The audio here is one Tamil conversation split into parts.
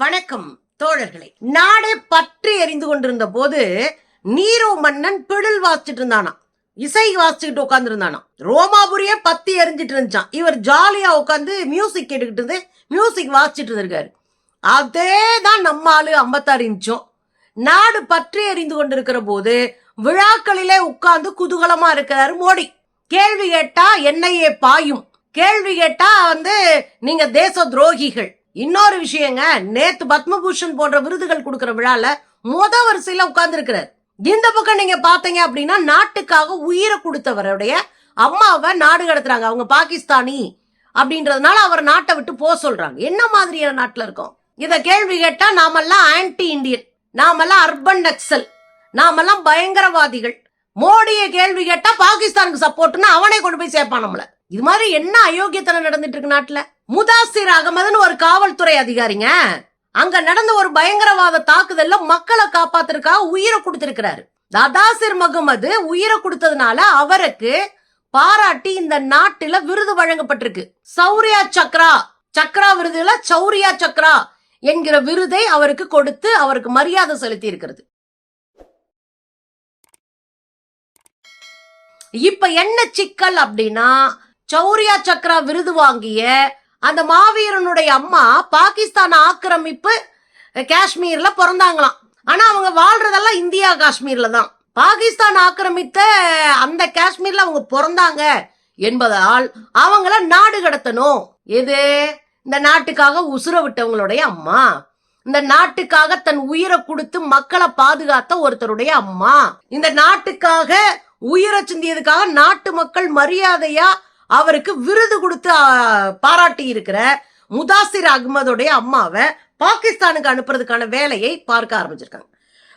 வணக்கம் தோழர்களே. நாடே பற்றி எரிந்து கொண்டிருந்த போது நீரோ மன்னன் பிடில் வாசிச்சுட்டு இருந்தானா இசை வாசிச்சுக்கிட்டு உட்காந்துருந்தானா ரோமாபுரியே பத்தி எரிஞ்சிட்டு இருந்துச்சான் இவர் ஜாலியா உட்காந்து மியூசிக் கேட்டுக்கிட்டு இருந்து மியூசிக் வாசிச்சுட்டு இருந்திருக்காரு. அதே தான் நம்ம ஆளு ஐம்பத்தாறு இன்ச்சும். நாடு பற்றி எரிந்து கொண்டிருக்கிற போது விழாக்களிலே உட்கார்ந்து குதூகலமா இருக்கிறாரு மோடி. கேள்வி கேட்டா என்னையே பாயும். கேள்வி கேட்டா வந்து நீங்க தேச துரோகிகள். இன்னொரு விஷயங்க நேத்து பத்மபூஷன் போன்ற விருதுகள் கொடுக்கிற விழால முத வரிசையில உட்கார்ந்துருக்கிறார். இந்த பக்கம் நீங்க பாத்தீங்க அப்படின்னா நாட்டுக்காக உயிரை கொடுத்தவருடைய அம்மாவை நாடு கடத்துறாங்க. அவங்க பாகிஸ்தானி அப்படின்றதுனால அவர் நாட்டை விட்டு போக சொல்றாங்க. என்ன மாதிரியான நாட்டுல இருக்கோம்? இத கேள்வி கேட்டா நாமெல்லாம் ஆன்டி இந்தியன் நாமெல்லாம் அர்பன் நக்சல் நாமெல்லாம் பயங்கரவாதிகள். மோடியை கேள்வி கேட்டா பாகிஸ்தானுக்கு சப்போர்ட்னா அவனே கொண்டு போய் சேர்ப்பான் நம்மள. இது மாதிரி என்ன அயோக்கியத்தனம் நடந்துட்டு இருக்கு நாட்டுல? முதாசிர் அகமதுன்னு ஒரு காவல்துறை அதிகாரிங்க. அங்க நடந்த ஒரு பயங்கரவாத தாக்குதல்ல மக்களை காப்பாத்துறதுக்காக உயிரை கொடுத்திருக்கிறாரு. ததாசிர் முகமது உயிரை கொடுத்ததுனால அவருக்கு பாராட்டி இந்த நாட்டுல விருது வழங்கப்பட்டிருக்கு. சௌரியா சக்ரா சக்ரா விருதுல சௌரியா சக்ரா என்கிற விருதை அவருக்கு கொடுத்து அவருக்கு மரியாதை செலுத்தி இருக்கிறது இப்ப என்ன சிக்கல் அப்படின்னா சௌரியா சக்ரா விருது வாங்கிய அந்த மாவீரனுடைய அம்மா பாகிஸ்தான் ஆக்கிரமிப்பு காஷ்மீர்ல பிறந்தாங்களாம். ஆனா அவங்க வாழ்றதெல்லாம் இந்தியா காஷ்மீர்ல தான். பாகிஸ்தான் ஆக்கிரமித்த அந்த காஷ்மீர்ல அவங்க பிறந்தாங்க என்பதால் அவங்கள நாடு கடத்தணும். எது? இந்த நாட்டுக்காக உசுர விட்டவங்களுடைய அம்மா. இந்த நாட்டுக்காக தன் உயிரை கொடுத்து மக்களை பாதுகாத்த ஒருத்தருடைய அம்மா. இந்த நாட்டுக்காக உயிரை சிந்தியதுக்காக நாட்டு மக்கள் மரியாதையா அவருக்கு விருது கொடுத்து பாராட்டி இருக்கிற முதாசிர் அகமதுடைய அம்மாவை பாகிஸ்தானுக்கு அனுப்புறதுக்கான வேலையை பார்க்க ஆரம்பிச்சிருக்காங்க.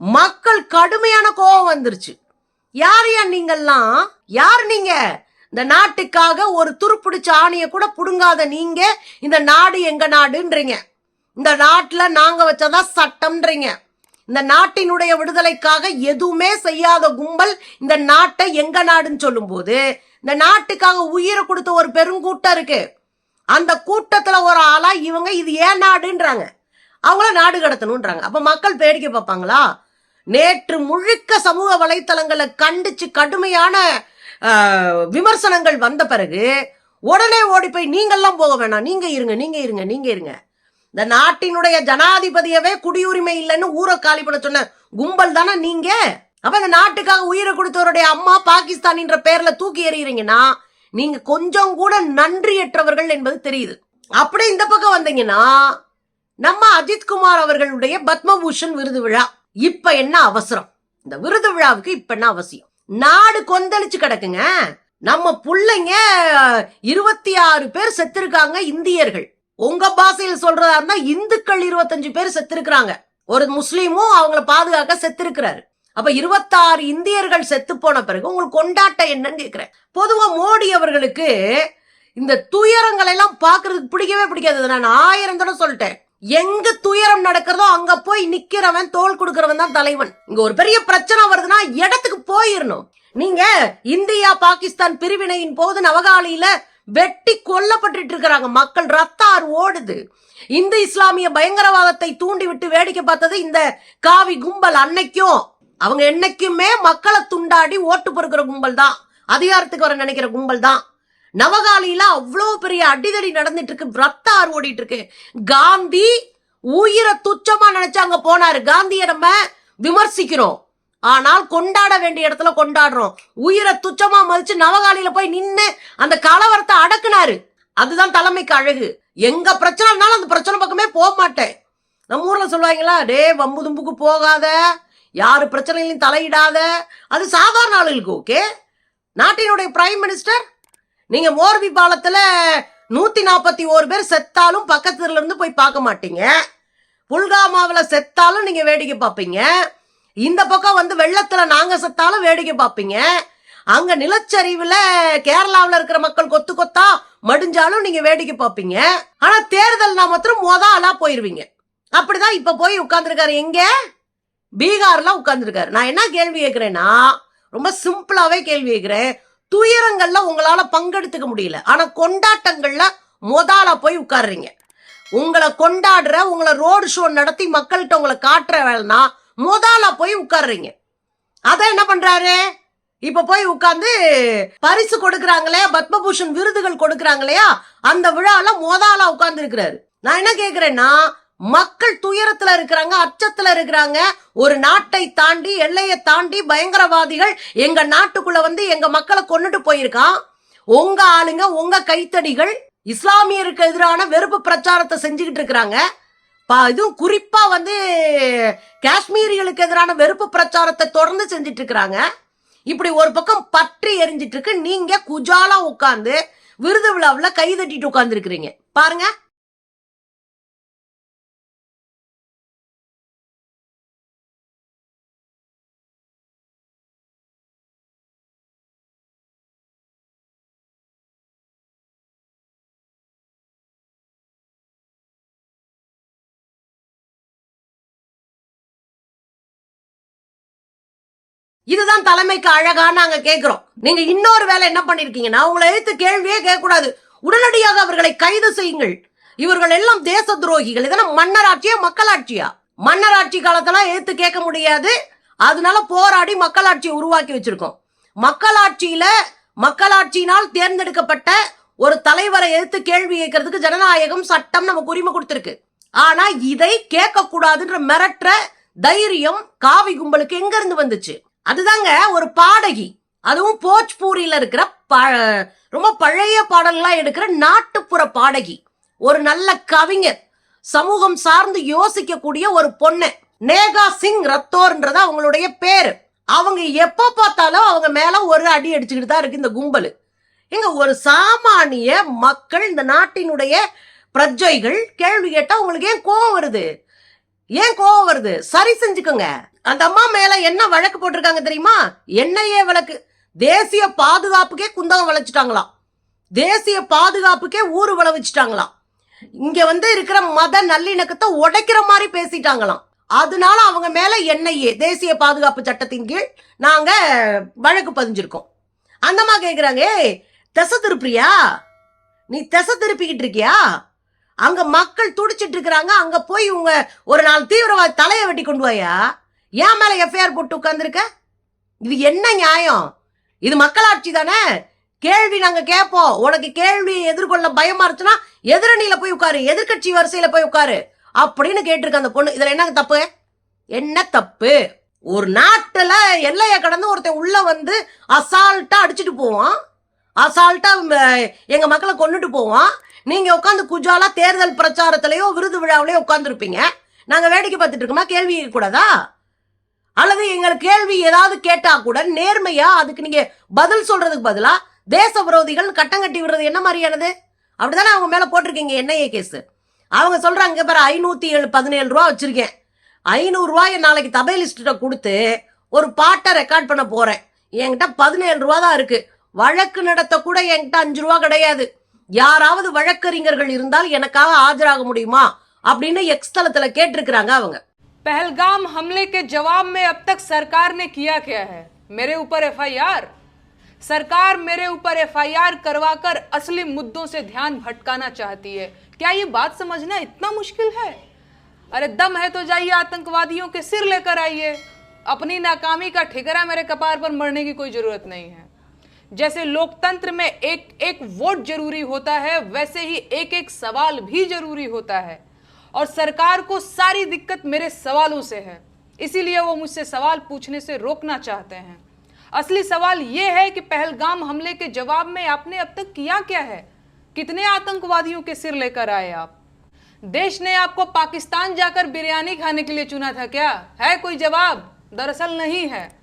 மக்கள் கடுமையான கோபம் வந்துருச்சு. யார் யார் நீங்கள்லாம்? யார் நீங்க? இந்த நாட்டுக்காக ஒரு துருப்பிடிச்ச ஆணையை கூட புடுங்காத நீங்க இந்த நாடு எங்க நாடுன்றீங்க. இந்த நாட்டுல நாங்க வச்சதான் சட்டம்ன்றீங்க. இந்த நாட்டினுடைய விடுதலைக்காக எதுவுமே செய்யாத கும்பல் இந்த நாட்டை எங்க நாடுன்னு சொல்லும்போது இந்த நாட்டுக்காக உயிரை கொடுத்த ஒரு பெருங்கூட்டம் இருக்கு. அந்த கூட்டத்துல ஒரு ஆளா இவங்க இது ஏன் நாடுன்றாங்க. அவங்கள நாடு கடத்தணுன்றாங்க. அப்ப மக்கள் வேடிக்கை பார்ப்பாங்களா? நேற்று முழுக்க சமூக வலைத்தளங்களை கண்டிச்சு கடுமையான விமர்சனங்கள் வந்த பிறகு உடனே ஓடி போய் நீங்கள்லாம் போக வேணாம். நீங்க இருங்க நீங்க இருங்க நீங்க இருங்க. இந்த நாட்டினுடைய ஜனாதிபதியவே குடியுரிமை இல்லைன்னு ஊரை காலி பண்ண சொன்ன கும்பல் தானே நீங்க? அப்ப இந்த நாட்டுக்காக உயிரை கொடுத்தவருடைய அம்மா பாகிஸ்தானின்ற பேர்ல தூக்கி எறிகிறீங்கன்னா நீங்க கொஞ்சம் கூட நன்றியற்றவர்கள் என்பது தெரியுது. அப்படியே இந்த பக்கம் வந்தீங்கன்னா நம்ம அஜித்குமார் அவர்களுடைய பத்மபூஷன் விருது விழா இப்ப என்ன அவசரம்? இந்த விருது விழாவுக்கு இப்ப என்ன அவசியம்? நாடு கொந்தளிச்சு கிடக்குங்க. நம்ம பிள்ளைங்க இருபத்தி ஆறு பேர் செத்திருக்காங்க இந்தியர்கள். உங்க பாஷையில் சொல்றதா இருந்தா இந்துக்கள் இருபத்தஞ்சு பேர் செத்திருக்கிறாங்க. ஒரு முஸ்லீமும் அவங்கள பாதுகாக்க செத்திருக்கிறாரு. அப்ப இருபத்தாறு இந்தியர்கள் செத்து போன பிறகு உங்களுக்கு கொண்டாட்டம் என்னன்னு கேட்கிறேன் பொதுவா மோடி அவர்களுக்கு இந்த துயரங்களை எல்லாம் பாக்குறதுக்கு பிடிக்கவே பிடிக்காது. நான் ஆயிரம் தடவை சொல்லிட்டேன். எங்க துயரம் நடக்கிறதோ அங்க போய் நிக்கிறவன் தோல் கொடுக்கறவன் தான் தலைவன். இங்க ஒரு பெரிய பிரச்சனை வருதுன்னா இடத்துக்கு போயிடணும் நீங்க இந்தியா பாகிஸ்தான் பிரிவினையின் போது நவகாலியில வெட்டி கொல்லப்பட்டுட்டு இருக்கிறாங்க. மக்கள் ரத்த ஆறு ஓடுது. இந்து இஸ்லாமிய பயங்கரவாதத்தை தூண்டி விட்டு வேடிக்கை பார்த்தது இந்த காவி கும்பல் அன்னைக்கும். அவங்க என்னைக்குமே மக்களை துண்டாடி ஓட்டு பொறுக்கிற கும்பல் தான் அதிகாரத்துக்கு வர நினைக்கிற கும்பல் தான் நவகாலியில அவ்வளோ பெரிய அடிதடி நடந்துட்டு இருக்கு ரத்த ஆறு ஓடிட்டு இருக்கு காந்தி உயிரை துச்சமா நினைச்சு அங்க போனாரு. காந்தியை நம்ம விமர்சிக்கிறோம். ஆனால் கொண்டாட வேண்டிய இடத்துல கொண்டாடுறோம். உயிரை துச்சமா மதிச்சு நவகாலியில போய் நின்னு அந்த கலவரத்தை அடக்குனாரு. அதுதான் தலைமைக்கு அழகு. எங்க பிரச்சனைனாலும் அந்த பிரச்சனை பக்கமே போக மாட்டேன். நம்ம ஊர்ல சொல்லுவாங்களா டே வம்பு தும்புக்கு போகாத. யாரு பிரச்சனைகளையும் தலையிடாத? அது சாதாரண ஆளுகளுக்கு ஓகே நாட்டினுடைய பிரைம் மினிஸ்டர் நீங்க மோர்பி பாலத்துல நூத்தி நாற்பத்தி ஓரு பேர் செத்தாலும் பக்கத்துல இருந்து போய் பார்க்க மாட்டீங்க. புல்காமாவில் செத்தாலும் நீங்க வேடிக்கை பார்ப்பீங்க. இந்த பக்கம் வந்து வெள்ளத்துல நாங்க செத்தாலும் வேடிக்கை பார்ப்பீங்க. அங்க நிலச்சரிவுல கேரளாவில் இருக்கிற மக்கள் கொத்து கொத்தா மடிஞ்சாலும் நீங்க வேடிக்கை பார்ப்பீங்க. ஆனா நான் மாத்திரம் மொத ஆளா போயிருவீங்க. அப்படிதான் இப்ப போய் உட்கார்ந்துருக்காரு. எங்க? பீகார்ல உட்கார்ந்துருக்காரு. நான் என்ன கேள்வி கேட்கிறேன்னா ரொம்ப சிம்பிளாவே கேள்வி கேட்கிறேன் துயரங்கள்ல உங்களால பங்கெடுத்துக்க முடியல. ஆனா கொண்டாட்டங்கள்ல மொதால போய் உட்காடுறீங்க உங்களை கொண்டாடுற உங்களை ரோடு ஷோ நடத்தி மக்கள்கிட்ட உங்களை காட்டுற வேலைனா முதல்ல போய் உட்கார்றீங்க. அதான் என்ன பண்றாரு? இப்ப போய் உட்கார்ந்து பரிசு கொடுக்கறாங்களே பத்மபூஷன் விருதுகள் கொடுக்கறாங்களையா அந்த விழால மோதாலா உட்கார்ந்து இருக்கிறாரு நான் என்ன கேக்குறேன்னா மக்கள் துயரத்துல இருக்கிறாங்க அச்சத்துல இருக்கிறாங்க. ஒரு நாட்டை தாண்டி எல்லையை தாண்டி பயங்கரவாதிகள் எங்க நாட்டுக்குள்ள வந்து எங்க மக்களை கொண்டுட்டு போயிருக்கான். உங்க ஆளுங்க உங்க கைத்தடிகள் இஸ்லாமியருக்கு எதிரான வெறுப்பு பிரச்சாரத்தை செஞ்சுக்கிட்டு இருக்கிறாங்க. பா- இதுவும் குறிப்பா வந்து காஷ்மீரிகளுக்கு எதிரான வெறுப்பு பிரச்சாரத்தை தொடர்ந்து செஞ்சிட்டு இருக்கிறாங்க. இப்படி ஒரு பக்கம் பற்றி எரிஞ்சிட்டு இருக்கு. நீங்க குஜாலா உட்கார்ந்து விருது விழாவில் கை தட்டிட்டு உட்கார்ந்து இருக்கிறீங்க பாருங்க. இதுதான் தலைமைக்கு அழகா நாங்க கேட்கிறோம் நீங்க இன்னொரு வேலை என்ன பண்ணிருக்கீங்கன்னா உங்களை எழுத்து கேள்வியே கேட்கக்கூடாது. உடனடியாக அவர்களை கைது செய்யுங்கள். இவர்கள் எல்லாம் தேச துரோகிகள். இதெல்லாம் மன்னராட்சியா மக்களாட்சியா? மன்னராட்சி காலத்துல எழுத்து கேட்க முடியாது. அதனால போராடி மக்களாட்சியை உருவாக்கி வச்சிருக்கோம். மக்களாட்சியில மக்களாட்சியினால் தேர்ந்தெடுக்கப்பட்ட ஒரு தலைவரை எடுத்து கேள்வி கேட்கறதுக்கு ஜனநாயகம் சட்டம் நமக்கு உரிமை கொடுத்திருக்கு. ஆனா இதை கேட்க கூடாதுன்ற மிரட்டுற தைரியம் காவி கும்பலுக்கு எங்க இருந்து வந்துச்சு? அதுதாங்க ஒரு பாடகி. அதுவும் போஜ்பூரியில இருக்கிற ப- ரொம்ப பழைய பாடல்லாம் எடுக்கிற நாட்டுப்புற பாடகி. ஒரு நல்ல கவிஞர். சமூகம் சார்ந்து யோசிக்கக்கூடிய ஒரு பொண்ணு. நேகா சிங் ரத்தோர்ன்றது அவங்களுடைய பேரு. அவங்க எப்ப பார்த்தாலும் அவங்க மேல ஒரு அடி அடிச்சுக்கிட்டு தான் இருக்கு இந்த கும்பல். எங்க ஒரு சாமானிய மக்கள் இந்த நாட்டினுடைய பிரஜைகள் கேள்வி கேட்டா உங்களுக்கு ஏன் கோவம் வருது? ஏன் கோவம் வருது? சரி செஞ்சுக்கோங்க. அந்த அம்மா மேல என்ன வழக்கு போட்டிருக்காங்க தெரியுமா? என்னையே வழக்கு. தேசிய பாதுகாப்புக்கே குந்தகம் வளைச்சிட்டாங்களாம். தேசிய பாதுகாப்புக்கே ஊரு வளைச்சிட்டாங்களாம் இங்க வந்து இருக்கிற மத நல்லிணக்கத்தை உடைக்கிற மாதிரி பேசிட்டாங்களாம். அதனால அவங்க மேல என்ஐஏ தேசிய பாதுகாப்பு சட்டத்தின் கீழ் நாங்க வழக்கு பதிஞ்சிருக்கோம். அந்தம்மா கேக்குறாங்க திசை திருப்பியா நீ திசை திருப்பிக்கிட்டு இருக்கியா? அங்க மக்கள் துடிச்சிட்டு இருக்கிறாங்க. அங்க போய் உங்க ஒரு நாள் தீவிரவாத தலையை வெட்டி கொண்டு வாயா? ஏன் மேல எஃப்ஐஆர் போட்டு உட்காந்துருக்க இது என்ன நியாயம்? இது மக்களாட்சி தானே? கேள்வி நாங்க கேட்போம். உனக்கு கேள்வி எதிர்கொள்ள பயமா இருந்துச்சுன்னா எதிரணியில போய் உட்காரு. எதிர்கட்சி வரிசையில போய் உட்காரு. அப்படின்னு கேட்டிருக்க அந்த பொண்ணு. இதுல என்ன தப்பு? என்ன தப்பு? ஒரு நாட்டுல எல்லையை கடந்து ஒருத்தன் உள்ள வந்து அசால்ட்டா அடிச்சுட்டு போவான். அசால்ட்டா எங்க மக்களை கொண்டுட்டு போவான். நீங்க உட்காந்து குஜாலா தேர்தல் பிரச்சாரத்திலயோ விருது விழாவிலயோ உட்காந்துருப்பீங்க நாங்க வேடிக்கை பார்த்துட்டு இருக்கோமா? கேள்வி கூடாதா அல்லது எங்கள் கேள்வி ஏதாவது கேட்டா கூட நேர்மையா அதுக்கு நீங்க பதில் சொல்றதுக்கு பதிலா தேச விரோதிகள் கட்டம் கட்டி விடுறது என்ன மாதிரியானது? அப்படிதானே அவங்க மேல போட்டிருக்கீங்க என்ஐஏ கேஸ். அவங்க சொல்றாங்க பாரு ஐநூத்தி ஏழு பதினேழு ரூபா வச்சிருக்கேன். ஐநூறு ரூபாய் நாளைக்கு தபைலிஸ்ட்ட கொடுத்து ஒரு பாட்டை ரெக்கார்ட் பண்ண போறேன். என்கிட்ட பதினேழு ரூபா தான் இருக்கு. வழக்கு நடத்த கூட என்கிட்ட அஞ்சு ரூபா கிடையாது. யாராவது வழக்கறிஞர்கள் இருந்தால் எனக்காக ஆஜராக முடியுமா? அப்படின்னு எக்ஸ்தலத்துல கேட்டிருக்கிறாங்க அவங்க. पहलगाम हमले के जवाब में अब तक सरकार ने किया क्या है? मेरे ऊपर एफआईआर? सरकार मेरे ऊपर एफआईआर करवाकर असली मुद्दों से ध्यान भटकाना चाहती है। क्या ये बात समझना इतना मुश्किल है? अरे दम है तो जाइए, आतंकवादियों के सिर लेकर आइए। अपनी नाकामी का ठिकरा मेरे कपार पर मरने की कोई ज़रूरत नहीं है। जैसे लोकतंत्र में एक एक वोट ज़रूरी होता है, वैसे ही एक एक सवाल भी ज़रूरी होता है। और सरकार को सारी दिक्कत मेरे सवालों से है। इसीलिए वो मुझसे सवाल पूछने से रोकना चाहते हैं। असली सवाल ये है कि पहलगाम हमले के जवाब में आपने अब तक किया क्या है? कितने आतंकवादियों के सिर लेकर आए आप? देश ने आपको पाकिस्तान जाकर बिरयानी खाने के लिए चुना था क्या? है कोई जवाब? दरअसल नहीं है।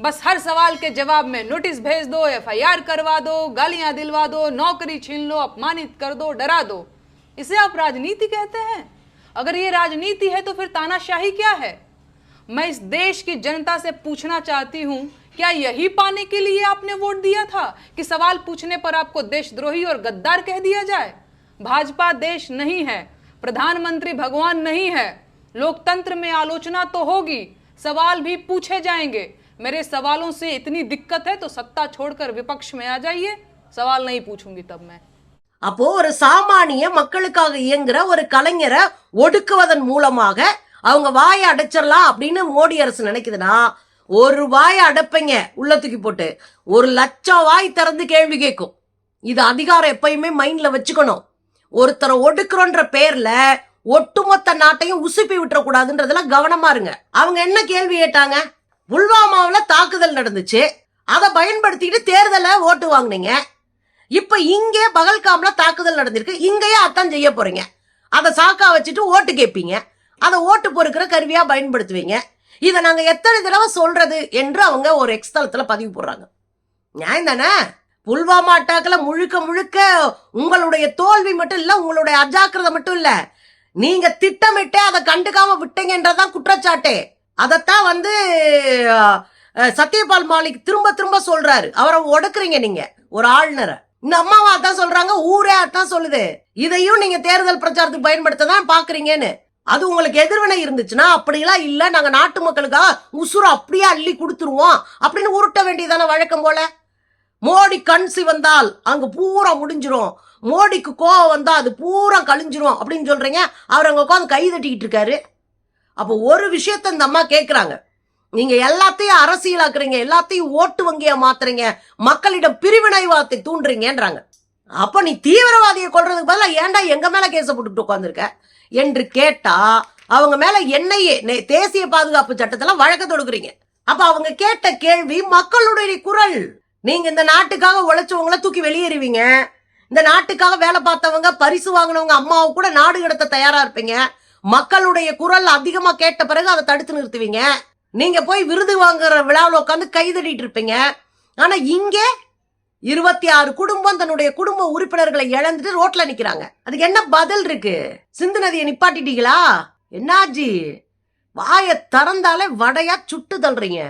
बस हर सवाल के जवाब में नोटिस भेज दो, एफआईआर करवा दो, गालियाँ दिलवा दो, नौकरी छीन लो, अपमानित कर दो, डरा दो। इसे आप राजनीति कहते हैं? अगर ये राजनीति है तो फिर तानाशाही क्या है मैं इस देश की जनता से पूछना चाहती हूं क्या यही पाने के लिए आपने वोट दिया था कि सवाल पूछने पर आपको देशद्रोही और गद्दार कह दिया जाए भाजपा देश नहीं है प्रधानमंत्री भगवान नहीं है लोकतंत्र में आलोचना तो होगी सवाल भी पूछे जाएंगे मेरे सवालों से इतनी दिक्कत है तो सत्ता छोड़कर विपक्ष में आ जाइए सवाल नहीं पूछूंगी तब मैं அப்போ ஒரு சாமானிய மக்களுக்காக இயங்குற ஒரு கலைஞரை ஒடுக்குவதன் மூலமாக அவங்க வாயை அடைச்சிடலாம் அப்படின்னு மோடி அரசு நினைக்குதுன்னா ஒரு வாயை அடைப்பைங்க உள்ள தூக்கி போட்டு ஒரு லட்சம் வாய் திறந்து கேள்வி கேட்கும். இது அதிகாரம் எப்பயுமே மைண்ட்ல வச்சுக்கணும். ஒருத்தரை ஒடுக்குறோன்ற பேர்ல ஒட்டுமொத்த நாட்டையும் உசுப்பி விட்டுறக்கூடாதுன்றதுல கவனமா இருங்க. அவங்க என்ன கேள்வி கேட்டாங்க? புல்வாமாவில் தாக்குதல் நடந்துச்சு. அதை பயன்படுத்திட்டு தேர்தலை ஓட்டு வாங்கினீங்க. இப்ப இங்கே பகல்காம்ல தாக்குதல் நடந்திருக்கு. இங்கேயே அதான் செய்ய போறீங்க. அதை சாக்கா வச்சுட்டு ஓட்டு கேட்பீங்க. அதை ஓட்டு பொறுக்கிற கருவியாக பயன்படுத்துவீங்க. இதை நாங்கள் எத்தனை தடவை சொல்றது என்று அவங்க ஒரு எக்ஸ்தலத்தில் பதிவு போடுறாங்க. நியாயம் தானே? புல்வாமா அட்டாக்கில் முழுக்க முழுக்க உங்களுடைய தோல்வி மட்டும் இல்லை உங்களுடைய அஜாக்கிரதை மட்டும் இல்லை. நீங்க திட்டமிட்டே அதை கண்டுக்காம விட்டீங்கன்றதான் குற்றச்சாட்டே. அதைத்தான் வந்து சத்யபால் மாலிக் திரும்ப திரும்ப சொல்றாரு. அவரை ஒடுக்குறீங்க நீங்க ஒரு ஆளுநரை. இந்த அம்மாவா அதான் சொல்றாங்க ஊரே அதான் சொல்லுது. இதையும் நீங்க தேர்தல் பிரச்சாரத்துக்கு பயன்படுத்த தான் பாக்குறீங்கன்னு. அது உங்களுக்கு எதிர்வினை இருந்துச்சுன்னா அப்படிலாம் இல்ல நாங்க நாட்டு மக்களுக்காக உசுர அப்படியே அள்ளி கொடுத்துருவோம் அப்படின்னு உருட்ட வேண்டியதான வழக்கம் போல? மோடி கண் சிவந்தால் அங்க பூரா முடிஞ்சிரும். மோடிக்கு கோவம் வந்தா அது பூரா கழிஞ்சிரும் அப்படின்னு சொல்றீங்க. அவர் அங்க உட்காந்து கை தட்டிக்கிட்டு இருக்காரு. அப்போ ஒரு விஷயத்த இந்த அம்மா கேட்குறாங்க நீங்க எல்லாத்தையும் அரசியலாக்குறீங்க எல்லாத்தையும் ஓட்டு வங்கியா மாத்துறீங்க மக்களிடம் பிரிவினைவாதத்தை தூண்டுறீங்கன்றாங்க. அப்ப நீ தீவிரவாதியை கொள்றதுக்கு பதிலா ஏன்டா எங்க மேல கேச போட்டுட்டு உட்காந்துருக்க என்று கேட்டா அவங்க மேல என்னையே நே- தேசிய பாதுகாப்பு சட்டத்துல வழக்க தொடுக்குறீங்க. அப்ப அவங்க கேட்ட கேள்வி மக்களுடைய குரல். நீங்க இந்த நாட்டுக்காக உழைச்சவங்கள தூக்கி வெளியேறுவீங்க. இந்த நாட்டுக்காக வேலை பார்த்தவங்க பரிசு வாங்கினவங்க அம்மாவை கூட நாடு கடத்த தயாரா இருப்பீங்க. மக்களுடைய குரல் அதிகமா கேட்ட பிறகு அதை தடுத்து நிறுத்துவீங்க. நீங்க போய் விருது வாங்குற விழாவில் உட்காந்து கைதடிட்டு இருப்பீங்க. ஆனா இங்கே இருபத்தி ஆறு குடும்பம் தன்னுடைய குடும்ப உறுப்பினர்களை இழந்துட்டு ரோட்ல நிக்கிறாங்க. அதுக்கு என்ன பதில் இருக்கு? சிந்து நதியை நிப்பாட்டிட்டீங்களா? என்னாச்சு? வாயை திறந்தாலே வடையா சுட்டு தள்ளுறீங்க.